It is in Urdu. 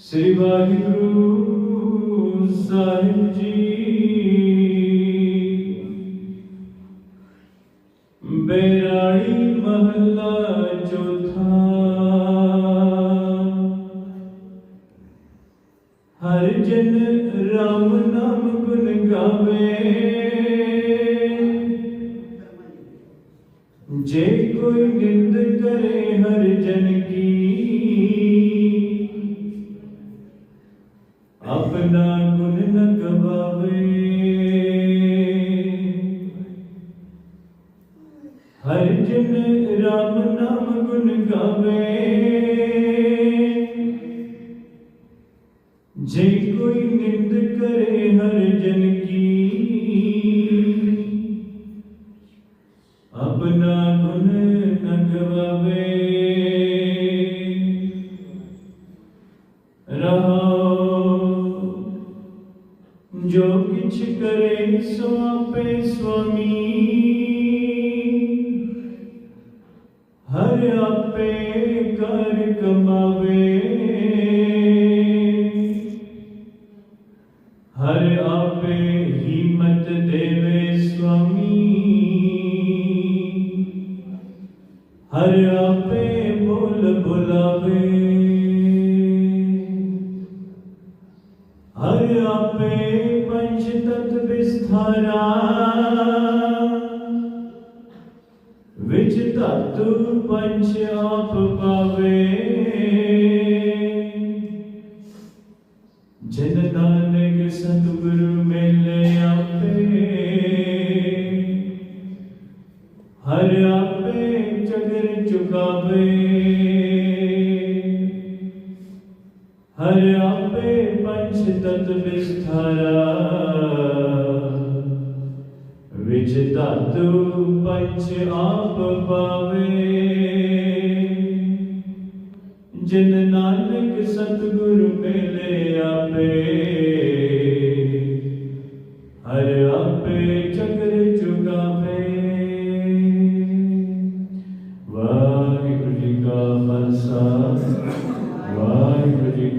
ਸ੍ਰੀ ਵਾਹਿਗੁਰੂ ਸਾਹਿਬ ਜੀ ਬੇਰਾੜੀ ਮਹੱਲਾ ਚੌਥਾ ਹਰ ਜਨ ਰਾਮ ਨਾਮ ਗੁਣ ਗਾਵੇ جے کوئی نند کرے ہر جن کی۔ اپنا گن نہ گواوے ہر جن رام نام گن گاوے جے کوئی نند کرے ہر جن کی۔ جو کچھ کرے سوپے سوامی۔ ہر اپے کر کماوے۔ ہر اپے ہمت دیوے سوامی۔ ہر اپے بول بلاوے۔ ہر اپے پنچ تت بستھرا وچ تت پنچ آپ پاوے۔ جن نانک ستگرو ملے آپے۔ ہر آپے چگر چکاوے۔ ہر آبے پنچ تت بستھارا وچ داتو پنچ آپ پاوے جن نانک ستگر ملے آپے ہر آپے چکر چکاوے واحر جی کا خلصہ واحر جی